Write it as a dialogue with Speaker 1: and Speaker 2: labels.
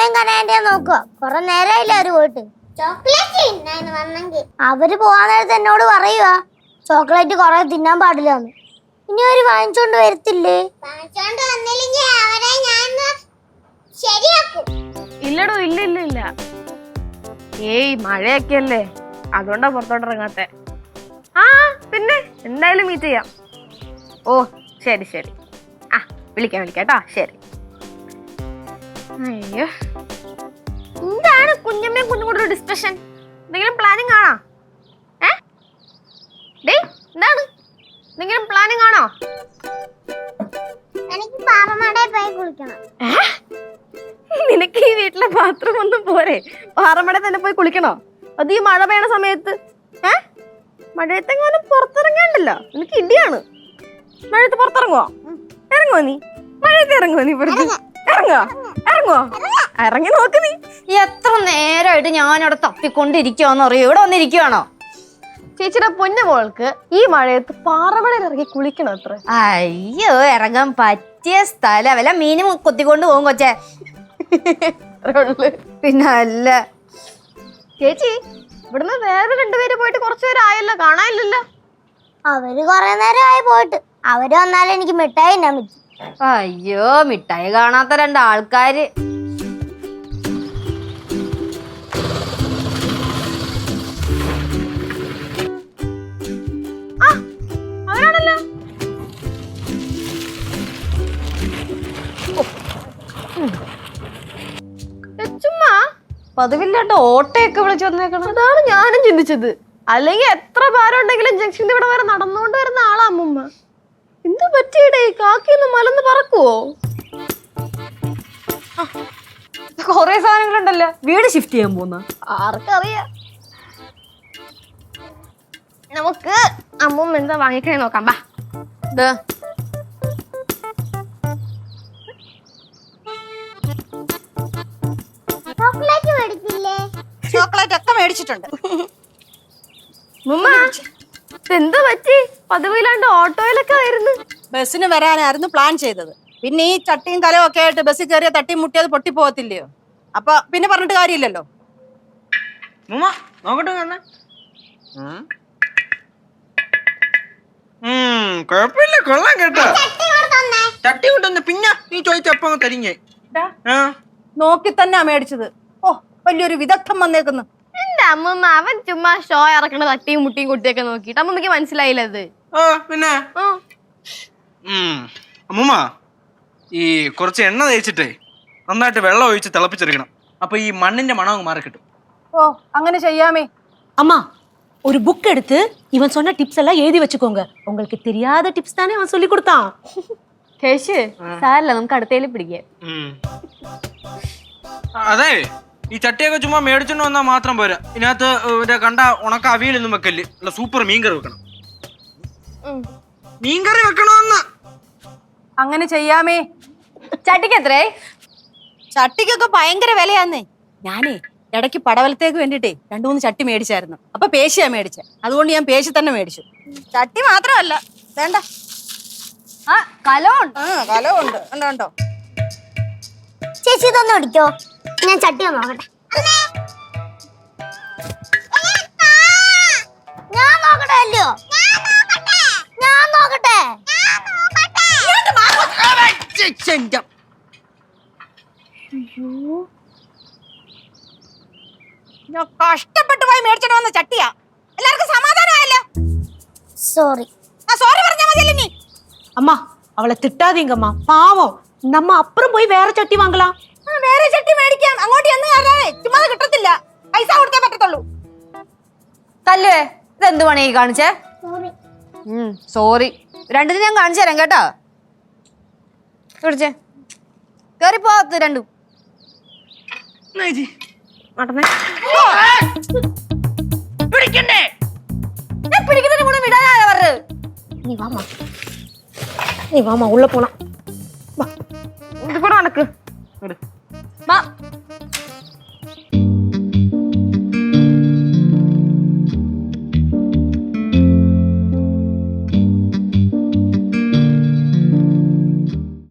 Speaker 1: ഞാൻ അമ്മൂമ്മയും കനാന്റെ നോക്കുക. കൊറേ നേരമായില്ല അവർ പോയിട്ട്. ചോക്ലേറ്റ് വന്നെങ്കിൽ. അവർ പോവാൻ നേരത്തെ എന്നോട് പറയുക ചോക്ലേറ്റ് കൊറേ തിന്നാൻ പാടില്ല ഇനി അവർ വാങ്ങിച്ചോണ്ട് വരത്തില്ലേ? വാങ്ങിച്ചോണ്ട് വന്നില്ലെങ്കിൽ അവരെ ഞാൻ ശരിയാക്കും.
Speaker 2: ഇല്ലടോ ഇല്ല ഇല്ല ഇല്ല. ഏയ് മഴയൊക്കെ അല്ലേ അതുകൊണ്ടാ പുറത്തോട്ട് ഇറങ്ങാത്തെ. ആ പിന്നെ എന്തായാലും മീറ്റ് ചെയ്യാം. ഓ ശരി ശരി. ആ വിളിക്കാം വിളിക്കാം കേട്ടോ. ശരി. അയ്യോ. എന്താണ് കുഞ്ഞമ്മയും കുഞ്ഞും കൂടെ ഒരു ഡിസ്കഷൻ എന്തെങ്കിലും പ്ലാനിങ് ആണോ? ഏ? ഡേ എന്താണ്? എന്തെങ്കിലും പ്ലാനിങ് ആണോ?
Speaker 1: എനിക്ക് പാറമടയിൽ പോയി കുളിക്കണം.
Speaker 2: നിനക്ക് ഈ വീട്ടിലെ ബാത്റൂം ഒന്നും പോരെ. പാറമട തന്നെ പോയി കുളിക്കണോ? അത് ഈ മഴ പെയ്യണ സമയത്ത് ഏ? മഴയത്തെങ്ങാനും പുറത്തിറങ്ങാണ്ടല്ലോ. നിനക്ക് ഇടിയാണ്. മഴയത്ത് പുറത്തിറങ്ങുവോ? ഇറങ്ങുവോ നീ? മഴയത്ത് ഇറങ്ങുവോ നീ വെറുതെ? ഇറങ്ങുവോ ഇറങ്ങുവോ ഇറങ്ങി നോക്ക് നീ.
Speaker 3: എത്ര നേരമായിട്ട് ഞാനവിടെ തപ്പിക്കൊണ്ടിരിക്കുവാന്ന് അറിയോ ഇവിടെ വന്നിരിക്കുവാണോ?
Speaker 2: ചേച്ചിയുടെ പൊന്നു മോൾക്ക് ഈ മഴയത്ത് പാറമടയിൽ ഇറങ്ങി കുളിക്കണം അത്ര?
Speaker 3: അയ്യോ ഇറങ്ങാൻ പറ്റിയ സ്ഥലം. വല്ല മീനും കൊത്തിക്കൊണ്ട് പോകും കൊച്ചെ. പിന്നെ അല്ല.
Speaker 2: ചേച്ചി ഇവിടുന്ന് വേറെ രണ്ടുപേര് പോയിട്ട് കുറച്ചു പേര് ആയല്ലോ കാണാനില്ലല്ലോ.
Speaker 1: അവർ കൊറേ ആയി പോയിട്ട്. അവർ വന്നാലേ എനിക്ക് മിഠായി ഞാൻ
Speaker 3: അയ്യോ മിഠായി കാണാത്ത രണ്ട് ആൾക്കാര് പതിവില്ലാണ്ട് ഓട്ടയൊക്കെ വിളിച്ചു വന്നേക്കണം.
Speaker 2: അതാണ് ഞാനും ചിന്തിച്ചത്. അല്ലെങ്കിൽ എത്ര ഭാരം ഉണ്ടെങ്കിലും ജംഗ്ഷൻ ഇവിടെ വരെ നടന്നുകൊണ്ട് വരുന്ന ആളാ അമ്മൂമ്മ. എന്ത് പറ്റിയടേ? കാക്കിന്ന് മലന്ന് പറക്കുവോ?
Speaker 3: കൊറേ സാധനങ്ങളുണ്ടല്ലോ. വീട് ഷിഫ്റ്റ് ചെയ്യാൻ പോന്ന
Speaker 2: ആർക്കറിയാം നമുക്ക് അമ്മൂമ്മ എന്താ വാങ്ങിക്കണേ നോക്കാം ബാ
Speaker 1: ചോക്ലേറ്റ്
Speaker 4: ഒക്കെ മേടിച്ചിട്ടുണ്ട്.
Speaker 2: മുമ്മ എന്താ പറ്റി? പതിവിലാണ്ട് ഓട്ടോയിലൊക്കെ വരുന്നു
Speaker 4: ബസ്സിന് വരാനായിരുന്നു പ്ലാൻ ചെയ്തത്. പിന്നെ ഈ ചട്ടിയും കലവും ഒക്കെ ആയിട്ട് ബസ്സിൽ കയറിയ തട്ടി മുട്ടിയത് പൊട്ടിപ്പോകത്തില്ലയോ? അപ്പൊ പിന്നെ പറഞ്ഞിട്ട് കാര്യമില്ലല്ലോ?
Speaker 5: നോക്കട്ടെ കൊള്ളാം കേട്ടോ. ചട്ടി കൊണ്ടുവന്ന് പിന്നെ നീ ചോദിച്ചപ്പോ തരിഞ്ഞേ?
Speaker 4: നോക്കി തന്നെ മേടിച്ചത്. ഓ വലിയൊരു വിദഗ്ധം വന്നേക്കുന്നു.
Speaker 2: എന്റെ അമ്മൂമ്മ അവൻ ചുമ്മാ ഷോ ഇറക്കണ തട്ടിയും മുട്ടിയും കുട്ടിയൊക്കെ നോക്കിയിട്ട് അമ്മമ്മക്ക് മനസ്സിലായില്ല അത്
Speaker 5: ആ പിന്നെ
Speaker 2: ആ.
Speaker 5: ഉം. അമ്മൂമ്മ ഈ കുറച്ച് എണ്ണ തേച്ചിട്ടേ നന്നായിട്ട് വെള്ളം ഒഴിച്ച് തിളപ്പിച്ചെടുക്കണം അപ്പൊ ഈ മണ്ണിന്റെ മണം അങ്ങ് മാറി കിട്ടും
Speaker 4: ഓ അങ്ങനെ ചെയ്യാമേ
Speaker 6: அம்மா ஒரு புக் எடுத்து இவன் சொன்ன டிப்ஸ் எல்லாம் எழுதி வச்சுக்கோங்க உங்களுக்கு தெரியாத டிப்ஸ் தானே அவன் சொல்லி கொடுத்தான்
Speaker 3: കേശ് സാരല്ല നമുക്ക് അടുത്തേല് പിടിക്കാം
Speaker 5: ഉം. ആ, അതെ ഈ ചട്ടിയൊക്കെ ചുമ്മാ മേടിച്ചോണ്ട് വന്നാൽ മാത്രം പോരാ. ഇതിനകത്ത് മറ്റേ കണ്ട ഉണക്ക അവിയലൊന്നും വെക്കൽ അല്ല സൂപ്പർ മീൻകറി വെക്കണം. മീൻകറി വെക്കണമെന്ന്
Speaker 4: അങ്ങനെ ചെയ്യാമേ.
Speaker 3: ചട്ടിക്ക് എത്രേ?
Speaker 4: ചട്ടിക്കൊക്കെ ഭയങ്കര വിലയാന്നേ. ഞാനേ ഇടയ്ക്ക് പടവലത്തേക്ക് വേണ്ടിട്ടേ രണ്ടു മൂന്ന് ചട്ടി മേടിച്ചായിരുന്നു. അപ്പൊ പേശിയാ മേടിച്ചേ. അതുകൊണ്ട് ഞാൻ പേശി തന്നെ മേടിച്ചു. ചട്ടി മാത്രമല്ല. വേണ്ട.
Speaker 3: ആ കലോണ്ട്
Speaker 4: ആ കലമുണ്ട് ഉണ്ട്. ഉണ്ടോ
Speaker 1: ചേച്ചി ഇതൊന്നും അടിക്കോ ഞാൻ ചട്ടി ഒന്ന് നോക്കട്ടെ. ഞാൻ നോക്കട്ടെ. അല്ലയോ ഞാൻ നോക്കട്ടെ.
Speaker 4: ഞാൻ കഷ്ടപ്പെട്ട് പോയി മേടിച്ചിട്ട് വന്ന ചട്ടിയാ. എല്ലാവർക്കും സമാധാനമായല്ലോ?
Speaker 1: സോറി.
Speaker 4: ആ സോറി പറഞ്ഞാ മതിയല്ലോ നീ
Speaker 6: അമ്മ അവളെ തിട്ടാതീങ്കമ്മ. പാവോ. നമ്മ അപ്പുറം പോയി വേറെ ചട്ടി
Speaker 4: വാങ്ങലാം. വേറെ ചട്ടി മേടിക്കാം അങ്ങോട്ട് ചെന്ന് കയറാനേ ചുമ്മാ അത് കിട്ടത്തില്ല പൈസ കൊടുത്തേ പറ്റത്തുള്ളൂ
Speaker 3: തല്ലുവേ ഇതെന്ത് പണി ഈ കാണിച്ചേ
Speaker 1: സോറി
Speaker 3: സോറി രണ്ടിനും ഞാൻ കാണിച്ചു തരാം കേട്ടോ പിടിച്ചേ കേറി പോകത്ത് രണ്ടും
Speaker 2: നടന്നേ
Speaker 3: ഞാൻ പിടിക്കുന്നതിന് കൂടെ വിടാനാ പറഞ്ഞത്
Speaker 6: நீ வாமா நீ வாமா உள்ள போலாம்
Speaker 2: ഇത് കൂടെ നടക്ക്
Speaker 5: ഇങ്ങട്.
Speaker 3: 妈，